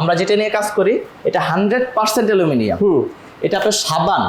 আমরা যেটা নিয়ে কাজ করি এটা হান্ড্রেড পার্সেন্ট অ্যালুমিনিয়াম। এটা আপনার সাবান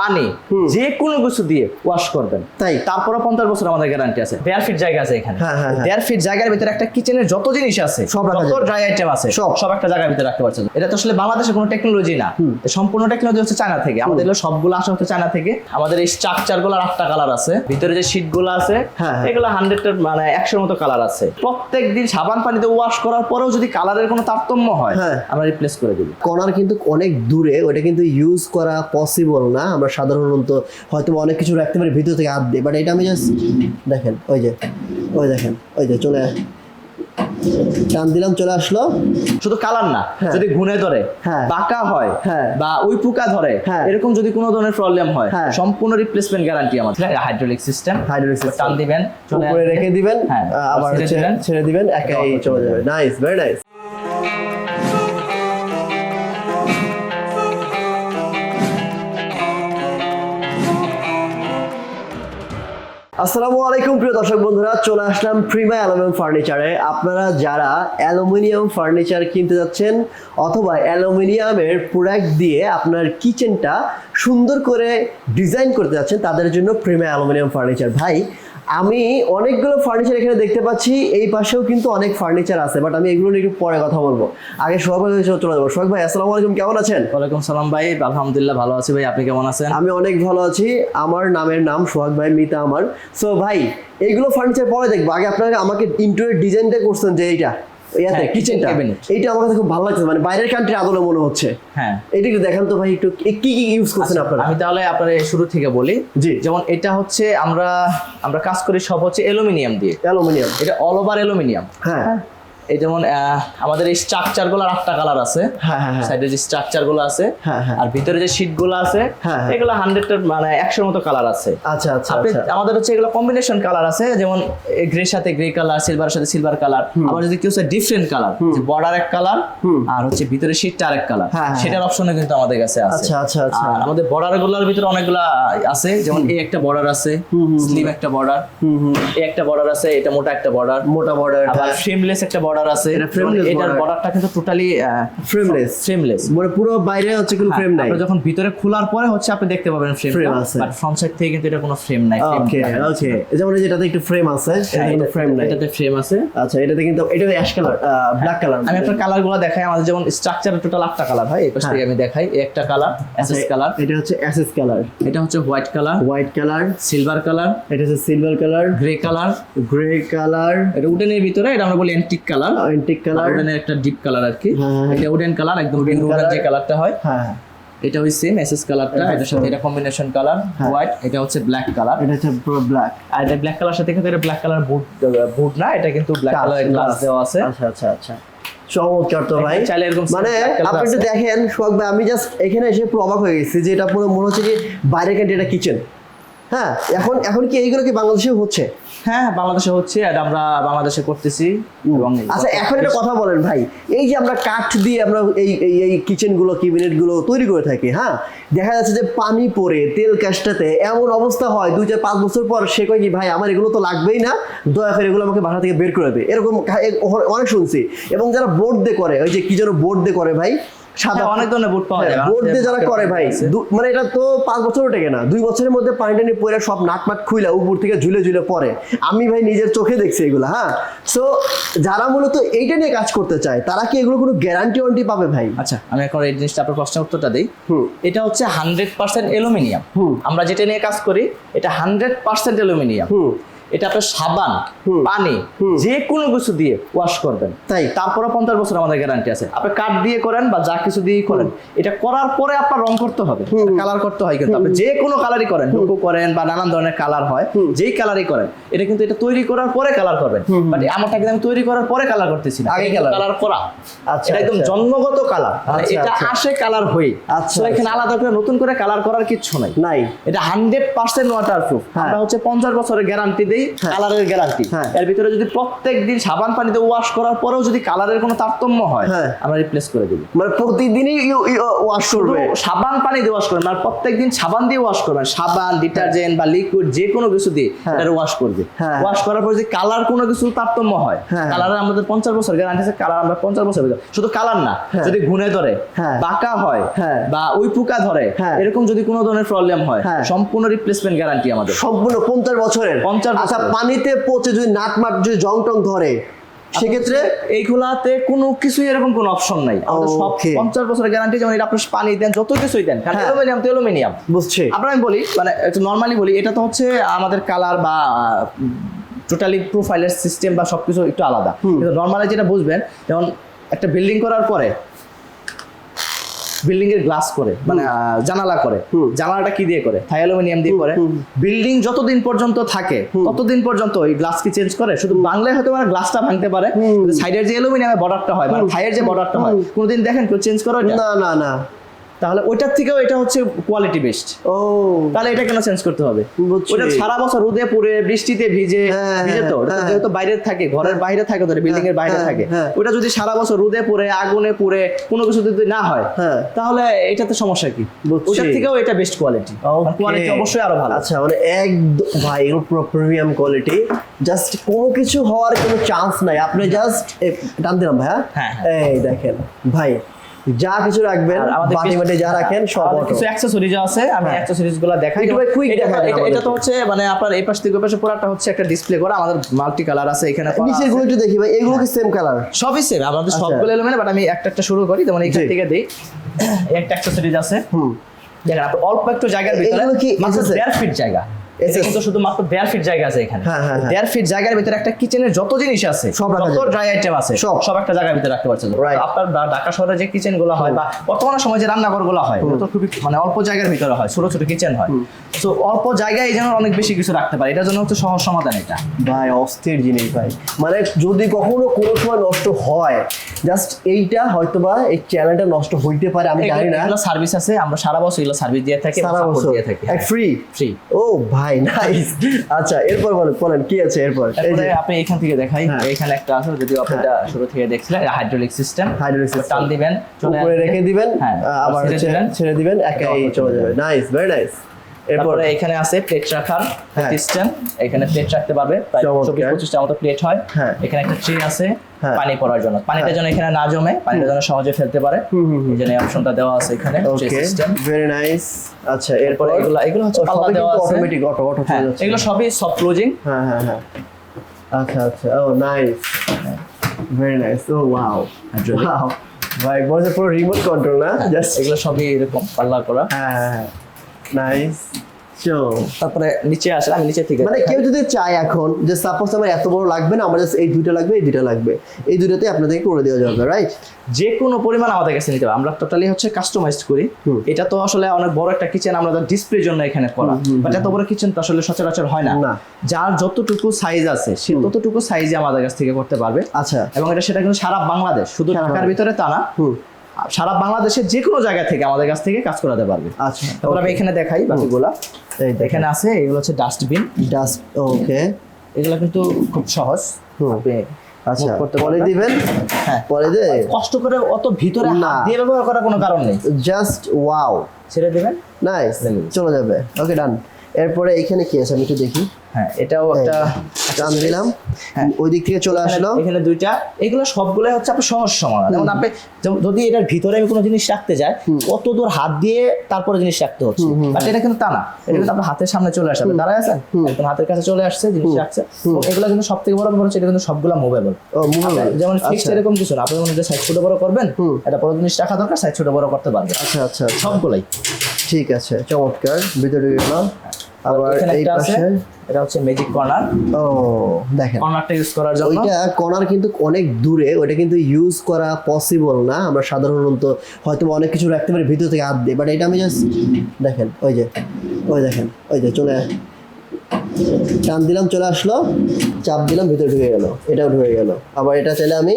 পানি যে কোনো কিছু দিয়ে ওয়াশ করবেন। তাই? তারপরে পঞ্চাশ বছর আমাদের গ্যারান্টি আছে। দেড় ফিট জায়গা আছে এখানে। হ্যাঁ, হ্যাঁ, হ্যাঁ। দেড় ফিট জায়গার ভিতরে একটা কিচেনের যত জিনিস আছে সব যত ড্রাই আইটেম আছে সব। সব একটা জায়গার ভিতরে রাখতে পারছেন। এটা তো আসলে বাংলাদেশের কোনো টেকনোলজি না। সম্পূর্ণ টেকনোলজি হচ্ছে চায়না থেকে। আমাদের সবগুলো আসা হচ্ছে চায়না থেকে। আমাদের এই স্ট্রাকচারগুলো আটটা কালার আছে। ভিতরে যে শীটগুলো আছে হ্যাঁ, হ্যাঁ। এগুলো হান্ড্রেড মানে একশোর মতো কালার আছে। প্রত্যেক দিন সাবান পানিতে ওয়াশ করার পরেও যদি কালারের কোনো তারতম্য হয় হ্যাঁ। আমরা রিপ্লেস করে দিই কর্নার কিন্তু অনেক দূরে ওটা কিন্তু ইউজ করা পসিবল না আমরা সাধারণত হয়তো অনেক কিছু রাখতে পারি ভিতর থেকে হাত দিয়ে বাট এটা আমি জাস্ট দেখেন ওই যে ওই দেখেন ওই যে চলে টান দিলাম চলে আসলো শুধু কালার না হ্যাঁ। যদি ঘুনে ধরে হ্যাঁ। বাঁকা হয় হ্যাঁ। বা ওই পোকা ধরে। এরকম যদি কোনো ধরনের প্রবলেম হয়। সম্পূর্ণ রিপ্লেসমেন্ট গ্যারান্টি আমাদের হাইড্রোলিক সিস্টেম system। টান দিবেন উপরে রেখে দিবেন আবার ছেড়ে ছেড়ে দিবেন। একাই চলে যাবে নাইস ভেরি নাইস আসসালামু আলাইকুম, প্রিয় দর্শক বন্ধুরা, চলে আসলাম প্রিমা অ্যালুমিনিয়াম ফার্নিচারে আপনারা যারা অ্যালুমিনিয়াম ফার্নিচার কিনতে যাচ্ছেন অথবা অ্যালুমিনিয়ামের প্রোডাক্ট দিয়ে আপনার কিচেনটা সুন্দর করে ডিজাইন করতে যাচ্ছেন, তাদের জন্য প্রিমা অ্যালুমিনিয়াম ফার্নিচার ভাই আমি অনেকগুলো ফার্নিচার এখানে দেখতে পাচ্ছি এই পাশেও কিন্তু অনেক ফার্নিচার আছে বাট আমি এগুলো নিয়ে একটু পরে কথা বলব। আগে সোহাগ ভাই চলে যাব। সোহাগ ভাই আসসালামু আলাইকুম কেমন আছেন? ওয়ালাইকুম সালাম ভাই আলহামদুলিল্লাহ ভালো আছি ভাই আপনি কেমন আছেন? আমি অনেক ভালো আছি আমার নামের নাম সোহাগ ভাই মিতা আমার। সো ভাই এইগুলো ফার্নিচার পরে দেখব। আগে আপনারা আমাকে ইন্টেরিয়র ডিজাইনটা করছেন যে এইটা। ইয়াতে হ্যাঁ, kitchen কিচেনটা এইটা আমার কাছে খুব ভালো লাগছে মানে বাইরের কান্ট্রি আদলে মনে হচ্ছে। হ্যাঁ। এটা একটু দেখান তো ভাই একটু কি কি ইউজ করছেন আপনারা? আমি তাহলে আপনার শুরু থেকে বলি। জি। যেমন এটা হচ্ছে আমরা আমরা কাজ করি সব হচ্ছে অ্যালুমিনিয়াম দিয়ে। অ্যালুমিনিয়াম। এটা অল ওভার অ্যালুমিনিয়াম। হ্যাঁ। এই যেমন আমাদের এই স্ট্রাকচারগুলো আটটা কালার আছে। হ্যাঁ, হ্যাঁ, হ্যাঁ। সাইডে যে স্ট্রাকচারগুলো আছে হ্যাঁ, হ্যাঁ। আর ভিতরে যে শীটগুলো আছে হ্যাঁ, হ্যাঁ। এগুলো হান্ড্রেড মানে একশোর মতো কালার আছে। আচ্ছা আচ্ছা আচ্ছা। আমাদের হচ্ছে এগুলো কম্বিনেশন কালার আছে যেমন গ্রে সাথে গ্রে কালার সিলভারের সাথে সিলভার কালার আবার যদি কেউ ডিফারেন্ট কালার বর্ডার এক কালার। আর হচ্ছে ভিতরে শীটটা আরেক কালার হ্যাঁ, হ্যাঁ, সেটার অপশনে কিন্তু আমাদের কাছে আছে। আচ্ছা, আচ্ছা, আচ্ছা। আমাদের বর্ডারগুলোর ভিতরে অনেকগুলা আছে যেমন এই একটা বর্ডার আছে স্লিম একটা বর্ডার এই একটা বর্ডার আছে এটা মোটা একটা বর্ডার মোটা বর্ডার আবার ফ্রেমলেস একটা বর্ডার আছে। এটা এটার বর্ডারটা কিন্তু টোটালি ফ্রেমলেস ফ্রেমলেস মানে পুরো বাইরে হচ্ছে কোনো ফ্রেম নাই। আপনি যখন ভিতরে খোলার পরে হচ্ছে আপনি দেখতে পাবেন ফ্রেম আছে। বাট ফ্রন্ট সাইড থেকে কিন্তু এটা কোনো ফ্রেম নাই ওকে ওকে যেমন এই যেটাতে একটু ফ্রেম আছে হ্যাঁ, এটাতে ফ্রেম নাই। এটাতে ফ্রেম আছে। আচ্ছা এটাতে কিন্তু এটা অ্যাশ কালার ব্ল্যাক কালার আমি আপনার কালারগুলো দেখাই আমাদের যেমন স্ট্রাকচার টোটাল আটটা কালার হয় এই পাশ হ্যাঁ। থেকে আমি দেখাই একটা কালার এসএস কালার এটা হচ্ছে অ্যাসেস কালার এটা হচ্ছে white colour white colour silver colour এটা হচ্ছে silver colour grey colour grey colour এটা উডেনের ভিতরে এটা আমরা বলি অ্যান্টিক কালার অ্যান্টিক কালার উডেনের একটা ডিপ কালার আর কি। হ্যাঁ, হ্যাঁ। এটা উডেন কালার একদম উডেন। যে কালারটা হয়। হ্যাঁ এটা ওই সেম এসএস কালারটা এটার সাথে এটা কম্বিনেশন কালার হ্যাঁ। হোয়াইট এটা হচ্ছে ব্ল্যাক কালার এটা হচ্ছে পুরো ব্ল্যাক আর এটা ব্ল্যাক কালার সাথে কিন্তু এটা ব্ল্যাক কালার বুট বুট না এটা কিন্তু ব্ল্যাক কালারের গ্লাস দেওয়া আছে। আচ্ছা আচ্ছা আচ্ছা। চমৎকার তো ভাই। চাইলে এরকম মানে আপনি একটু দেখেন সোহাগ ভাই আমি জাস্ট এখানে এসে পুরো অবাক হয়ে গেছি যে এটা পুরো মনে হচ্ছে যে বাইরে কান্ট্রি এটা কিচেন হ্যাঁ এখন এখন কি এইগুলো কি বাংলাদেশেও হচ্ছে? হ্যাঁ বাংলাদেশে হচ্ছে আর আমরা বাংলাদেশে করতেছি এবং আচ্ছা এখন একটা কথা বলেন ভাই এই যে আমরা কাঠ দিয়ে আমরা এই এই এই কিচেনগুলো তৈরি করে থাকি হ্যাঁ? দেখা যাচ্ছে যে পানি পড়ে তেল কাজটাতে এমন অবস্থা হয় দুই চার পাঁচ বছর পর সে কয় কি ভাই আমার এগুলো তো লাগবেই না দয়া করে এগুলো আমাকে বাসা থেকে বের করে দেবে এরকম অনেক শুনছি। এবং যারা বোর্ড দিয়ে করে ওই যে কি যেন বোর্ড দিয়ে করে ভাই সাদা হ্যাঁ, অনেক ধরনের বুট পাওয়া যায়। বোর্ড দিয়ে যারা করে ভাই মানে এটা তো পাঁচ বছরও টেকে না। দুই বছরের মধ্যে পানি টানি পরে সব নাটমাট খুইলা উপর থেকে ঝুলে ঝুলে পড়ে। আমি ভাই নিজের চোখে দেখছি এগুলো হ্যাঁ। সো যারা মূলত এইটা নিয়ে কাজ করতে চায় তারা কি এগুলো কোনো গ্যারান্টি ওয়ারেন্টি পাবে ভাই? আচ্ছা আমি এখন এই জিনিসটা আপনার প্রশ্নের উত্তরটা দিই। এটা হচ্ছে হান্ড্রেড পার্সেন্ট অ্যালুমিনিয়াম হুম। আমরা যেটা নিয়ে কাজ করি এটা হান্ড্রেড পার্সেন্ট অ্যালুমিনিয়াম এটা আপনার সাবান পানি। যে কোনো কিছু দিয়ে ওয়াশ করবেন। তাই? তারপরে পঞ্চাশ বছর আমাদের গ্যারান্টি আছে। আপনি কাঠ দিয়ে করেন বা যা কিছু দিয়ে করেন। এটা করার পরে আপনার রং করতে হবে। কালার করতে হয় কিন্তু। আপনি যে কোনো কালারই করেন। ডুকু করেন বা নানান ধরনের কালার হয় যেই কালারই করেন। এটা কিন্তু এটা তৈরি করার পরে কালার করবেন। বাট আমারটা কিন্তু আমি তৈরি করার পরে কালার করতেছি না। আগে কালার করা। আচ্ছা, এটা একদম আচ্ছা। জন্মগত কালার আচ্ছা, এটা। আসে কালার হয়ে আচ্ছা, এখানে আলাদা করে নতুন করে কালার করার কিছু নাই। নাই। এটা হান্ড্রেড পার্সেন্ট ওয়াটার প্রুফ। আমরা হচ্ছে পঞ্চাশ বছরের গ্যারান্টি দিই। হ্যাঁ। কালারের গ্যারান্টি। এর ভিতরে যদি প্রত্যেক দিন সাবান পানিতে ওয়াশ করার পরেও যদি কালারের কোনো তারতম্য হয় হ্যাঁ। আমরা রিপ্লেস করে দিই মানে প্রতিদিনই ওয়াশ করবে সাবান পানি দিয়ে ওয়াশ করবেন আর প্রত্যেকদিন সাবান দিয়ে ওয়াশ করবেন সাবান ডিটারজেন্ট বা লিকুইড যে কোনো কিছু দিয়ে হ্যাঁ। এটা ওয়াশ করবে হ্যাঁ। ওয়াশ করার পর যদি কালার কোনো কিছু তারতম্য হয়। কালার আমাদের পঞ্চাশ বছর গ্যারান্টি আছে কালার আমরা পঞ্চাশ বছর শুধু কালার না। যদি ঘুনে ধরে। বাঁকা হয়। বা ওই পোকা ধরে। এরকম যদি কোনো ধরনের প্রবলেম হয়। সম্পূর্ণ রিপ্লেসমেন্ট গ্যারান্টি আমাদের সম্পূর্ণ পঞ্চাশ বছরের 50 আচ্ছা পানিতে পচে যদি নাট মাট যদি জং টং ধরে সেক্ষেত্রে? এইগুলাতে কোনো কিছুই এরকম কোনো অপশন নাই। আমাদের সব. পঞ্চাশ বছরের গ্যারান্টি যেমন এটা আপনি পানি দেন যত কিছুই দেন কারণ হ্যাঁ। অ্যালুমিনিয়াম তো অ্যালুমিনিয়াম। বুঝছি। আপনার আমি বলি মানে একটু নর্মালি বলি এটা তো হচ্ছে আমাদের কালার বা টোটালি প্রোফাইলের সিস্টেম বা সবকিছু একটু আলাদা। কিন্তু নর্মালি যেটা বুঝবেন যেমন একটা বিল্ডিং করার পরে বিল্ডিং এর গ্লাস করে মানে জানালা করে। জানালাটা কি দিয়ে করে? থাই অ্যালুমিনিয়াম দিয়ে করে। বিল্ডিং যতদিন পর্যন্ত থাকে ততদিন পর্যন্ত ওই গ্লাস কি চেঞ্জ করে? শুধু বাংলায় হয়তো মানে গ্লাসটা ভাঙতে পারে সাইডের যে অ্যালুমিনিয়ামের বর্ডারটা হয় মানে থাইয়ের যে বর্ডারটা হয় কোনোদিন দেখেন কেউ চেঞ্জ করে? না না না। তাহলে ওইটার থেকেও এটা হচ্ছে কোয়ালিটি বেস্ট ও। তাহলে এটা কেন চেঞ্জ করতে হবে? ওটা সারা বছর রোদে পুড়ে বৃষ্টিতে ভিজে হ্যাঁ, ভিজে তো হ্যাঁ। যেহেতু বাইরে থাকে ঘরের বাইরে থাকে ধরে বিল্ডিং এর বাইরে হ্যাঁ, থাকে। হ্যাঁ। ওটা যদি সারা বছর রোদে পুড়ে আগুনে পুড়ে কোনো কিছু যদি না হয় হ্যাঁ। তাহলে এটাতে সমস্যা কি? ওটার থেকেও এটা বেস্ট কোয়ালিটি. কোয়ালিটি অবশ্যই আরও ভালো। আচ্ছা মানে একদম ভাই এগুলো পুরো প্রিমিয়াম কোয়ালিটি জাস্ট কোনো কিছু হওয়ার কোনো চান্স নাই। আপনি জাস্ট টান দিলাম ভাই হ্যাঁ, হ্যাঁ। এই দেখেন ভাই যা কিছু রাখবেন বাটি কিছু- যা রাখেন সব। কিছু অ্যাক্সেসরিজ আছে আমি। অ্যাক্সেসরিজগুলো দেখাই একটু ভাই quick এটা দেখা এটা- এটা তো হচ্ছে মানে আপনার এই পাশ থেকে পাশে পুরোটা হচ্ছে একটা ডিসপ্লে করা আমাদের মাল্টি কালার আছে এখানে নিচেরগুলো একটু দেখি ভাই এগুলো কি সেম কালার সবই সেম আমাদের আচ্ছা। সবগুলো এলিমেন্ট বাট আমি একটা একটা শুরু করি যেমন এখান থেকে দেই একটা অ্যাক্সেসরিজ আছে হুম দেখেন আপনি অল্প একটু জায়গার ভিতরে এগুলো কি মাত্র SS? দেড় ফিট জায়গা? কিন্তু শুধু মাত্র দেড় ফিট জায়গা আছে এখানে। হ্যাঁ, হ্যাঁ, হ্যাঁ। দেড় ফিট জায়গার ভিতরে একটা কিচেনের যত জিনিস আছে সব যত ড্রাই আইটেম আছে সব। সব একটা জায়গার ভিতরে রাখতে পারছেন। আপনার ঢাকা শহরে যে কিচেনগুলো হয় বা বর্তমানে রান্নাঘরগুলো হয় তো খুবই মানে অল্প জায়গার ভিতরে হয় ছোট ছোট কিচেন হয়। তো অল্প জায়গায় জন্য অনেক বেশি কিছু রাখতে পারে এটার জন্য হচ্ছে সহজ সমাধান এটা। ভাই অস্থির জিনিস ভাই। মানে যদি কখনো কোনো সময় নষ্ট হয় জাস্ট এইটা হয়তোবা এই চ্যানেলটা নষ্ট হইতে পারে আমি জানি না। সার্ভিস আছে আমরা সারা বছর এগুলো সার্ভিস দিয়ে থাকি সারা বছর? দিয়ে থাকি ফ্রি ফ্রি ও ভাই নাইস আচ্ছা এরপর বলেন বলেন কি আছে এরপর? এই যে আপনি এখান থেকে দেখাই হ্যাঁ। এখানে একটা আছে যদি আপনি এটা শুরু থেকে দেখছিলেন হাইড্রোলিক সিস্টেম হাইড্রোলিক সিস্টেম টান দিবেন উপরে রেখে দিবেন হ্যাঁ, আবার ছেড়ে দিবেন। একাই চলে চলে যাবে। নাইস ভেরি নাইস এরপর এখানে আছে প্লেট রাখার হ্যাঁ। সিস্টেম এখানে প্লেট রাখতে পারবে। প্রায়। চব্বিশ পঁচিশটা মতো প্লেট হয়। হ্যাঁ। এখানে একটা ট্রে আছে হ্যাঁ। পানি পড়ার জন্য। পানিটা যেন এখানে না জমে পানিটা যেন সহজে ফেলতে পারে। এই জন্য অপশনটা দেওয়া আছে এখানে সিস্টেম ভেরি নাইস আচ্ছা এরপর এগুলো এগুলো হচ্ছে পাল্লা দেওয়া আছে। অটোমেটিক অটো অটো হ্যাঁ এগুলো সবই সফট ক্লোজিং হ্যাঁ হ্যাঁ হ্যাঁ। আচ্ছা আচ্ছা। ও নাইস ভেরি নাইস ও ওয়াও. ওয়াও ভাই বলছে পুরো রিমোট কন্ট্রোল না? জাস্ট এগুলো সবই এরকম পাল্লা করা। হ্যাঁ হ্যাঁ হ্যাঁ। নাইস চো তারপরে নিচে আসে আমি নিচে থেকে মানে কেউ যদি চায় এখন যে সাপোজ আমার এত বড় লাগবে না আমার জাস্ট এই দুইটা লাগবে এই দুইটা লাগবে। এই দুইটাতে আপনাদেরকে করে দেওয়া যাবে রাইট যে কোনো পরিমাণ আমাদের কাছে নিতে হবে। আমরা টোটালি হচ্ছে কাস্টমাইজড করি। হুম। এটা তো আসলে অনেক বড় একটা কিচেন আমরা ডিসপ্লের জন্য এখানে করা। বাট এত বড় কিচেন তো আসলে সচরাচর হয় না। না। যার যতটুকু সাইজ আছে সে ততটুকু সাইজে আমাদের কাছ থেকে করতে পারবে। আচ্ছা। এবং এটা সেটা কিন্তু সারা বাংলাদেশ শুধু ঢাকার ভিতরে তা না। হুম। সারা বাংলাদেশের যে কোনো জায়গা থেকে আমাদের কাছ থেকে কাজ করাতে পারবে। আচ্ছা তারপর আমি এখানে দেখাই বাকিগুলা। এখানে আছে এগুলো হচ্ছে ডাস্টবিন। Just okay. এগুলো কিন্তু খুব সহজ। আচ্ছা। পরে দিবেন? হ্যাঁ। পরে দে। কষ্ট করে অত ভিতরে না। হাত দিয়ে ব্যবহার করার কোনো কারণ নেই। Just wow. ছেড়ে দিবেন? নাইস। চলে যাবে। ওকে ডান। এরপরে এখানে কি আছে? আমি একটু দেখি। হ্যাঁ এটাও একটা টান দিলাম। হ্যাঁ। ওই দিক থেকে চলে আসলো। এখানে দুইটা এগুলো সবগুলোই হচ্ছে আপনার সহজ সমাধান। যেমন আপনি যদি এটার ভিতরে আমি কোনো জিনিস রাখতে যাই কত দূর হাত দিয়ে তারপরে জিনিস রাখতে হচ্ছে। বাট এটা কিন্তু তা না। এটা কিন্তু আপনার হাতের সামনে চলে আসবে দাঁড়ায় আছেন? একদম হাতের কাছে চলে আসছে জিনিস রাখছে। এগুলো কিন্তু সব থেকে বড় ব্যাপার হচ্ছে এটা কিন্তু সবগুলো মুভেবল যেমন ফিক্সড আচ্ছা। এরকম কিছু না আপনি মনে সাইজ ছোট বড় করবেন। এটা বড় জিনিস রাখা দরকার সাইজ ছোট বড় করতে পারবে আচ্ছা আচ্ছা আচ্ছা। সবগুলাই। ঠিক আছে চমৎকার। ভিতরে গেলাম। আবার এই পাশে? এটা হচ্ছে ম্যাজিক কর্নার ও দেখেন। কর্নারটা ইউজ করার জন্য। ওইটা কর্নার কিন্তু অনেক দূরে ওইটা কিন্তু ইউজ করা পসিবল না। আমরা সাধারণত হয়তো অনেক কিছু রাখতে পারি ভিতর থেকে হাত দিয়ে। বাট এটা আমি জাস্ট দেখেন ওই যে ওই দেখেন ওই যে চলে টান দিলাম চলে আসলো। চাপ দিলাম ভিতরে ঢুকে গেল। এটাও ঢুকে গেল। আবার এটা চাইলে আমি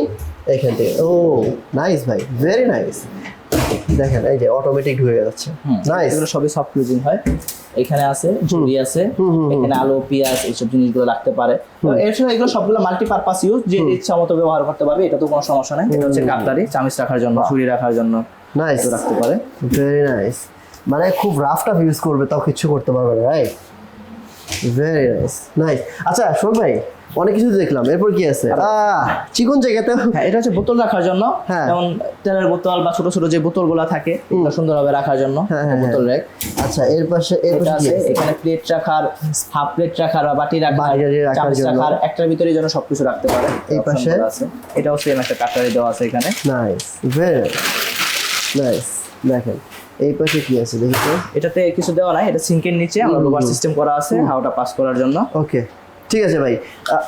এখান থেকে ও নাইস ভাই ভেরি নাইস দেখেন এই যে অটোমেটিক ঢুকে যাচ্ছে। নাইস এগুলো সবই সফট ক্লোজিং হয়। এখানে আছে ঝুড়ি আছে এখানে আলু পেঁয়াজ এইসব জিনিসগুলো রাখতে পারে। এছাড়া এগুলো সবগুলো মাল্টিপারপাস ইউজ যে ইচ্ছা মতো ব্যবহার করতে পারবে এটা তো কোনো সমস্যা নেই। এটা হচ্ছে কাটলারি চামিচ রাখার জন্য ছুরি রাখার জন্য। নাইস রাখতে পারে। ভেরি নাইস মানে খুব রাফ টাফ ইউজ করবে তাও কিছু করতে পারবে রাইট ভেরি নাইস নাইস আচ্ছা শোন ভাই অনেক কিছু দেখলাম এরপর কি আছে? চিকন জায়গাতে হ্যাঁ এটা হচ্ছে বোতল রাখার জন্য। হ্যাঁ। যেমন তেলের বোতল বা ছোট ছোট যে বোতলগুলো থাকে এগুলো সুন্দরভাবে রাখার জন্য হ্যাঁ, বোতল র্যাক আচ্ছা এর পাশে এর পাশে? এখানে প্লেট রাখার হাফ প্লেট রাখার বা বাটি রাখার রাখার চামচ রাখার একটার ভিতরে যেন সবকিছু রাখতে পারে। এই পাশে? এটাও সেম একটা কাটারি দেওয়া আছে এখানে। নাইস ভেরি নাইস দেখেন। এই পাশে কি আছে দেখি তো? এটাতে কিছু দেওয়া নাই এটা সিঙ্কের নিচে আমরা লোভার সিস্টেম করা আছে হাওয়াটা পাস করার জন্য। ওকে ঠিক আছে ভাই।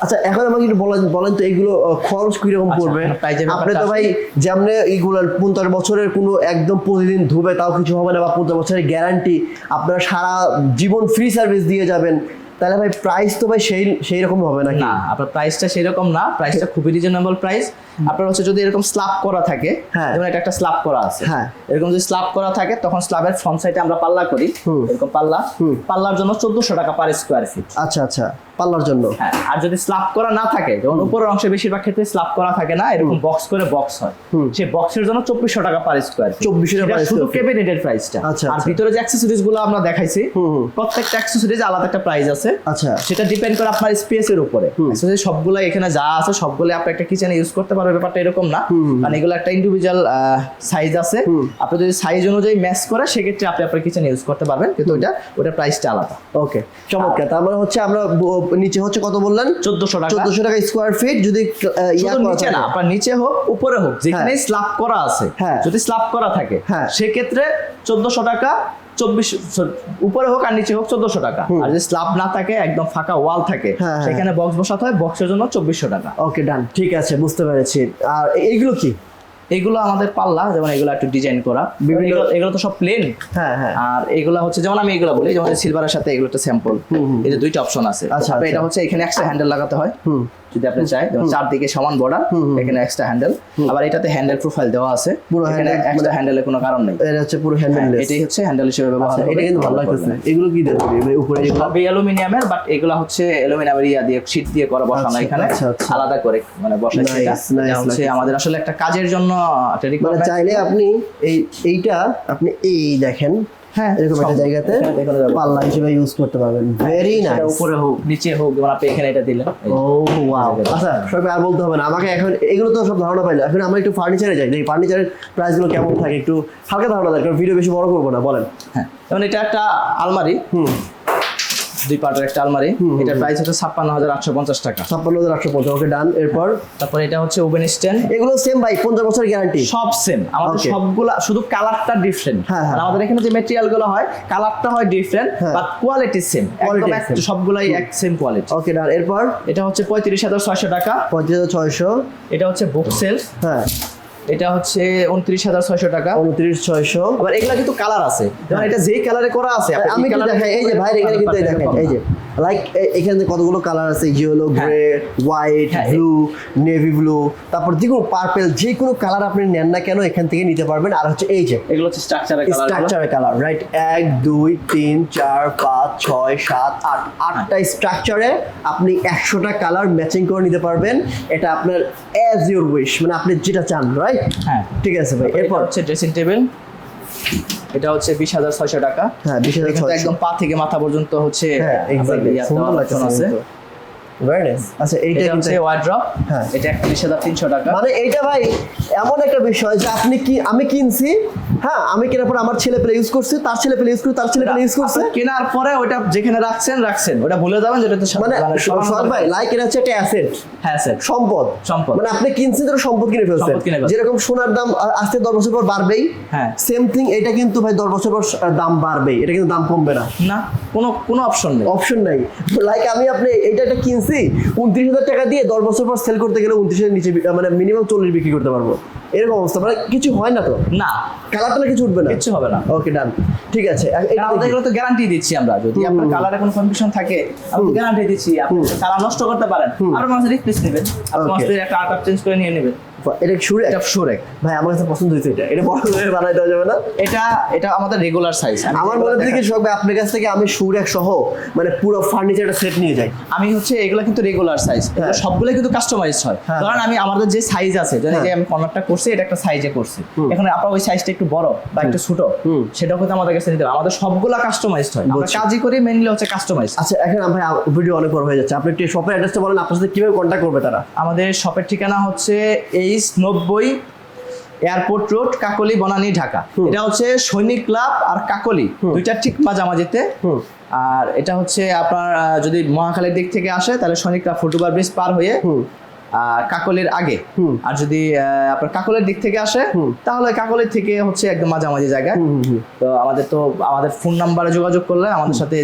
আচ্ছা এখন আমাকে একটু বলেন বলেন তো এগুলো খরচ কীরকম আচ্ছা, পড়বে? আপনি তো ভাই যেমন এইগুলো পঞ্চাশ বছরের কোনো একদম প্রতিদিন ধুবে তাও কিছু হবে না বা পঞ্চাশ বছরের গ্যারান্টি আপনারা সারা জীবন ফ্রি সার্ভিস দিয়ে যাবেন তাহলে ভাই প্রাইস তো ভাই সেই সেই রকম হবে নাকি? না আপনার প্রাইসটা সেই রকম না প্রাইসটা খুবই রিজনেবল প্রাইস আপনার হচ্ছে যদি এরকম স্ল্যাব করা থাকে হ্যাঁ। যেমন এটা একটা স্ল্যাব করা আছে। হ্যাঁ। এরকম যদি স্ল্যাব করা থাকে তখন স্ল্যাবের ফ্রন্ট সাইডে আমরা পাল্লা করি। এরকম পাল্লা। পাল্লার জন্য চোদ্দশো টাকা পার স্কোয়ার ফিট আচ্ছা আচ্ছা। পাল্লার জন্য। হ্যাঁ আর যদি স্ল্যাব করা না থাকে যেমন উপরের অংশে বেশিরভাগ ক্ষেত্রে স্ল্যাব করা থাকে না এরকম বক্স করে বক্স হয়। সেই বক্সের জন্য চব্বিশশো টাকা পার স্কোয়ার 2400 টাকা শুধু। ক্যাবিনেটের প্রাইসটা আচ্ছা, আর আচ্ছা। ভিতরে যে অ্যাক্সেসরিজগুলো আমরা দেখাইছি। প্রত্যেকটা অ্যাক্সেসরিজ আলাদা একটা প্রাইস আছে। আচ্ছা। সেটা ডিপেন্ড করে আপনার স্পেসের উপরে। সবগুলো এখানে যা আছে সবগুলো আপনি একটা কিচেনে ইউজ করতে পারবে ব্যাপারটা এরকম না। কারণ এগুলো একটা ইন্ডিভিজুয়াল সাইজ আছে। আপনি যদি সাইজ অনুযায়ী ম্যাচ করে সেক্ষেত্রে আপনি আপনার কিচেনে ইউজ করতে পারবেন। কিন্তু ওটা ওটা প্রাইসটা আলাদা। ওকে চমৎকার। তার মানে হচ্ছে আমরা নিচে হচ্ছে কত বললেন? চোদ্দশো টাকা। চোদ্দশো টাকা স্কোয়ার ফিট যদি নিচে না আপনার নিচে হোক উপরে হোক যেখানে স্ল্যাব করা আছে হ্যাঁ। যদি স্ল্যাব করা থাকে হ্যাঁ। সেক্ষেত্রে চোদ্দশো টাকা চব্বিশ উপরে হোক আর নিচে হোক চোদ্দশো টাকা। আর যদি স্ল্যাব না থাকে একদম ফাঁকা ওয়াল থাকে হ্যাঁ, হ্যাঁ। সেখানে বক্স বসাতে হয় বক্সের জন্য চব্বিশশো টাকা। ওকে ডান ঠিক আছে বুঝতে পেরেছি। আর এইগুলো কি? এগুলো আমাদের পাল্লা যেমন এগুলো একটু ডিজাইন করা। বিভিন্ন- এগুলো তো সব প্লেন হ্যাঁ হ্যাঁ। আর এগুলো হচ্ছে যেমন আমি এগুলো বলি যেমন সিলভারের সাথে এগুলো একটা স্যাম্পল এই যে দুইটা অপশন আছে। আচ্ছা, আচ্ছা। এটা হচ্ছে এখানে এক্সট্রা হ্যান্ডেল লাগাতে হয়। হুম। যদি আপনি চাই যেমন চারদিকে সমান বর্ডার এখানে এক্সট্রা হ্যান্ডেল আবার এটাতে হ্যান্ডেল প্রোফাইল দেওয়া আছে। পুরো এখানে এক্সট্রা হ্যান্ডেলের কোনো কারণ নেই। এটা হচ্ছে পুরো হ্যান্ডেল হ্যাঁ, এটাই হচ্ছে হ্যান্ডেল হিসেবে ব্যবহার আচ্ছা এটা কিন্তু ভালো লাগতেছে। এগুলো কি দেবো উপরে এগুলো সবই অ্যালুমিনিয়ামের বাট এগুলো হচ্ছে অ্যালুমিনিয়ামের ইয়া দিয়ে শীট দিয়ে করা বসানো আচ্ছা, এখানে। আচ্ছা। আলাদা করে মানে বসাইছে এটা হচ্ছে আমাদের আসলে একটা কাজের জন্য মানে চাইলে আপনি এই এইটা আপনি এই দেখেন হ্যাঁ, এরকম একটা জায়গাতে। পাল্লা হিসেবে ইউজ করতে পারবেন। ভেরি নাইস উপরে হোক নিচে হোক আপনি এখানে এটা দিলেন। ও ওয়াও আচ্ছা সবাই আর বলতে হবে না আমাকে এখন এগুলো তো সব ধারণা পাইলো এখন আমরা একটু ফার্নিচারে যাই। দেখি ফার্নিচারের প্রাইসগুলো কেমন থাকে একটু হালকা ধারণা দরকার ভিডিও বেশি বড় করব না বলেন। হ্যাঁ যেমন এটা একটা আলমারি। হুম। দুই পার্টের একটা আলমারি। এটার প্রাইস হচ্ছে ছাপ্পান্ন হাজার আটশো পঞ্চাশ টাকা। ছাপ্পান্ন হাজার আটশো পঞ্চাশ ওকে ডান এরপর? তারপর এটা হচ্ছে ওভেন স্ট্যান্ড এগুলো সেম ভাই পঞ্চাশ বছর গ্যারান্টি সব সেম আমাদের. সবগুলা শুধু কালারটা ডিফারেন্ট হ্যাঁ, হ্যাঁ। আমাদের এখানে যে মেটেরিয়ালগুলো হয় কালারটা হয় ডিফারেন্ট হ্যাঁ। বাট কোয়ালিটি সেম একদম সবগুলাই এক সেম কোয়ালিটি ওকে ডান এরপর? এটা হচ্ছে পঁয়ত্রিশ হাজার ছয়শো টাকা। পঞ্চাশ হাজার ছয়শো। এটা হচ্ছে বুক সেলফ হ্যাঁ। এটা হচ্ছে উনত্রিশ হাজার ছয়শো টাকা। উনত্রিশ ছয়শো। আবার এগুলা কিন্তু কালার আছে। এটা যে কালারে করা আছে আমি দেখাই এই যে ভাই এখানে কিন্তু এই যে। লাইক এখানে কতগুলো কালার আছে? ইয়েলো গ্রে হোয়াইট হ্যাঁ, ব্লু নেভি ব্লু তারপর যে কোনো পার্পেল যে কোনো কালার আপনি নেন না কেন এখান থেকে নিতে পারবেন। আর হচ্ছে এই যে এগুলো হচ্ছে স্ট্রাকচারের কালার স্ট্রাকচারের কালার রাইট এক দুই তিন চার পাঁচ ছয় সাত আট আটটা স্ট্রাকচারে আপনি একশোটা কালার ম্যাচিং করে নিতে পারবেন। এটা আপনার অ্যাজ ইউর উইশ মানে আপনি যেটা চান রাইট হ্যাঁ। ঠিক আছে ভাই এরপর এরপর হচ্ছে ড্রেসিং টেবিল এটা হচ্ছে বিশ হাজার ছয়শো টাকা। হ্যাঁ, বিশ হাজার একদম পা থেকে মাথা পর্যন্ত হচ্ছে হ্যাঁ আছে। আচ্ছা এইটা এটা হচ্ছে ওয়ার্ড্রপ হ্যাঁ। এটা একত্রিশ হাজার তিনশো টাকা। মানে এইটা ভাই এমন একটা বিষয় যে আপনি কি আমি কিনছি হ্যাঁ আমি কেনার পর আমার ছেলে পেলে ইউজ করছি তার ছেলে পেলে ইউজ করছে তার ছেলে পেলে ইউজ করছে। কেনার পরে ওটা যেখানে রাখছেন রাখছেন। ওটা ভুলে যাবেন যেটা তো মানে ভাই লাইক এটা হচ্ছে একটা অ্যাসেট হ্যাঁ স্যার সম্পদ। সম্পদ। মানে আপনি কিনছেন তো সম্পদ কিনে ফেলছেন। যেরকম সোনার দাম আ- আজকে দশ বছর পর বাড়বেই হ্যাঁ। সেম থিং এটা কিন্তু ভাই দশ বছর পর দাম বাড়বেই। এটা কিন্তু দাম কমবে না। না কোনো কোনো অপশন নেই। অপশন নাই। লাইক আমি আপনি এটা একটা কিনছি উনত্রিশ হাজার টাকা দিয়ে দশ বছর পর সেল করতে গেলে উনত্রিশের নিচে মানে মিনিমাম চল্লিশ বিক্রি করতে পারব। এরকম অবস্থা। মানে কিছু হয় না তো? না। টালা কিছু উঠবে না। কিছু হবে না। ওকে ডান ঠিক আছে। আমাদের এগুলো তো গ্যারান্টি দিচ্ছি আমরা। যদি আপনার কালারে কোনো কনফিউশন থাকে আপনি গ্যারান্টি দিচ্ছি আপনি কালার নষ্ট করতে পারেন। আর মাঝে রিপ্লেস নেবেন। আপনি. মাঝে একটা আর্ট চেঞ্জ করে নিয়ে নেবেন। এটা সুরে এটা সুরেক ভাই আমার কাছে পছন্দ হয়েছে এটা। এটা বড় করে বানাই দেওয়া যাবে না? এটা এটা আমাদের রেগুলার সাইজ আমার মনে হচ্ছে কি শখ ভাই আপনার কাছ থেকে আমি সুরেক সহ মানে পুরো ফার্নিচারটা সেট নিয়ে যাই। আমি হচ্ছে এগুলো কিন্তু রেগুলার সাইজ হ্যাঁ। সবগুলো কিন্তু কাস্টমাইজ হয়। হ্যাঁ। কারণ আমি আমাদের যে সাইজ আছে হ্যাঁ। যে আমি কর্নারটা করছি এটা একটা সাইজে করছি। এখন আপনার ওই সাইজটা একটু বড় বা একটু ছোট। সেটাও কিন্তু আমাদের কাছে নিতে হবে। আমাদের সবগুলা কাস্টমাইজড হয়। আমরা কাজই করি মেইনলি হচ্ছে কাস্টমাইজ আচ্ছা এখন ভাই ভিডিও অনেক বড় হয়ে যাচ্ছে। আপনি একটু শপের অ্যাড্রেসটা বলেন আপনার সাথে কীভাবে কন্ট্যাক্ট করবে তারা? আমাদের শপের ঠিকানা হচ্ছে এইচ নব্বই এয়ারপোর্ট রোড কাকলি বনানী ঢাকা। এটা হচ্ছে সৈনিক ক্লাব আর কাকলি। দুইটা ঠিক মাঝামাঝিতে। আর এটা হচ্ছে আপনার যদি মহাখালীর দিক থেকে আসে তাহলে সৈনিক ক্লাব ফুটওভার ব্রিজ পার হয়ে কাকলের আগে। আর যদি আপনার কাকলের দিক থেকে আসে তাহলে কাকলের থেকে হচ্ছে একদম মাঝামাঝি জায়গায়। তো আমাদের তো আমাদের ফোন নাম্বারে যোগাযোগ করলে আমাদের সাথে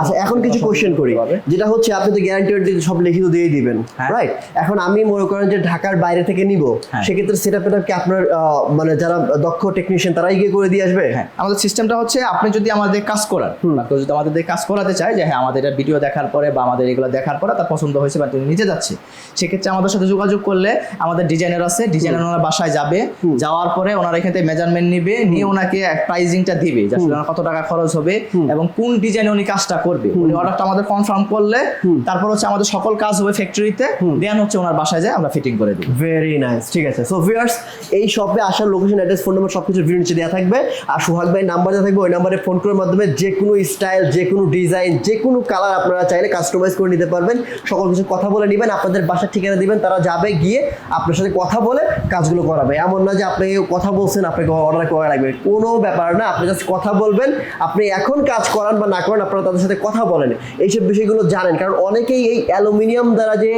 আচ্ছা এখন কিছু কোশ্চেন করি। যেটা হচ্ছে আপনি তো গ্যারান্টি সব লিখিত দিয়ে দিবেন হ্যাঁ। রাইট এখন আমি মনে করেন যে ঢাকার বাইরে থেকে নিব হ্যাঁ। সেক্ষেত্রে সেটা পেটা কি আপনার মানে যারা দক্ষ টেকনিশিয়ান তারাই গিয়ে করে দিয়ে আসবে? হ্যাঁ আমাদের সিস্টেমটা হচ্ছে আপনি যদি আমাদের কাজ করান কেউ যদি আমাদের কাজ করাতে চায় যে হ্যাঁ আমাদের এটা ভিডিও দেখার পরে বা আমাদের এগুলো দেখার পরে তার পছন্দ হয়েছে বা তিনি নিজে যাচ্ছে সেক্ষেত্রে আমাদের সাথে যোগাযোগ করলে আমাদের ডিজাইনার আছে ডিজাইনার ওনার বাসায় যাবে। যাওয়ার পরে ওনারা এখান থেকে মেজারমেন্ট নিবে নিয়ে ওনাকে প্রাইজিংটা দিবে যে আসলে কত টাকা খরচ হবে এবং কোন ডিজাইনে উনি কাজটা করবে। উনি অর্ডারটা আমাদের কনফার্ম করলে তারপর হচ্ছে আমাদের সকল কাজ হবে ফ্যাক্টরিতে দেন হচ্ছে ওনার বাসায় যায় আমরা ফিটিং করে দিই ভেরি নাইস ঠিক আছে। সো ভিউয়ার্স এই শপে আসার লোকেশন অ্যাড্রেস ফোন নাম্বার সবকিছু ভিডিও নিচে দেওয়া থাকবে। আর সোহাগ ভাই নাম্বার দেওয়া থাকবে ওই নাম্বারে ফোন করার মাধ্যমে যে কোনো স্টাইল যে কোনো ডিজাইন যে কোনো কালার আপনারা চাইলে কাস্টমাইজ করে নিতে পারবেন। সকল কিছু কথা বলে নেবেন আপনাদের বাসার ঠিকানা দিবেন তারা যাবে গিয়ে আপনার সাথে কথা বলে কাজগুলো করাবে। এমন না যে আপনি কথা বলছেন, আপনাকে অর্ডার করা লাগবে কোনো ব্যাপার না, আপনি জাস্ট কথা বলবেন, আপনি এখন কাজ করান বা না করেন, আপনারা তাদের সাথে কথা বলেন। এইসব বিষয়গুলো জানেন, কারণ অনেকেই এই অ্যালুমিনিয়াম দ্বারা যে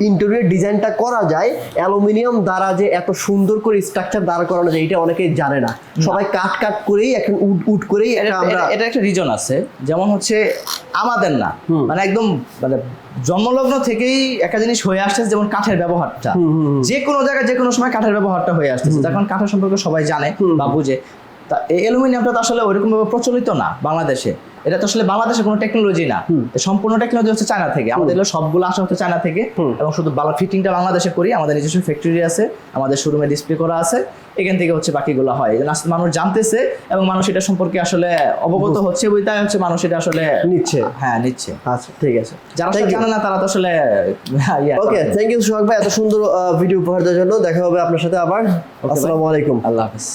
ইন্টেরিয়র ডিজাইনটা করা যায় অ্যালুমিনিয়াম দ্বারা যে এত সুন্দর করে স্ট্রাকচার দাঁড় করানো যায় এটা অনেকেই জানে না। সবাই কাট কাট করেই এখন উড উড করেই আমরা এটা- একটা রিজন আছে যেমন হচ্ছে আমাদের না। মানে একদম মানে জন্মলগ্ন থেকেই একটা জিনিস হয়ে আসতেছে যেমন কাঠের ব্যবহারটা। যে কোনো জায়গায় যে কোনো সময় কাঠের ব্যবহারটা হয়ে আসতেছে। যখন কাঠের সম্পর্কে সবাই জানে বা বুঝে। তা এই অ্যালুমিনিয়ামটা তো আসলে ওইরকম ভাবে প্রচলিত না বাংলাদেশে। এটা তো আসলে বাংলাদেশের কোনো টেকনোলজি না। সম্পূর্ণ টেকনোলজি হচ্ছে চায়না থেকে। আমাদের সবগুলো আসা হচ্ছে চায়না থেকে এবং শুধু বালা ফিটিংটা বাংলাদেশে করি আমাদের নিজস্ব ফ্যাক্টরি আছে আমাদের শোরুমে ডিসপ্লে করা আছে এখান থেকে হচ্ছে বাকিগুলো হয়। আসলে মানুষ জানতেছে এবং মানুষ এটা সম্পর্কে আসলে অবগত হচ্ছে বইটাই হচ্ছে মানুষ এটা আসলে নিচ্ছে। হ্যাঁ নিচ্ছে। আচ্ছা ঠিক আছে। যারা জানে না তারা তো আসলে ওকে থ্যাংক ইউ সোহাগ ভাই এত সুন্দর ভিডিও উপহার দেওয়ার জন্য। দেখা হবে আপনার সাথে আবার। আসসালামু আলাইকুম। আল্লাহ হাফিজ।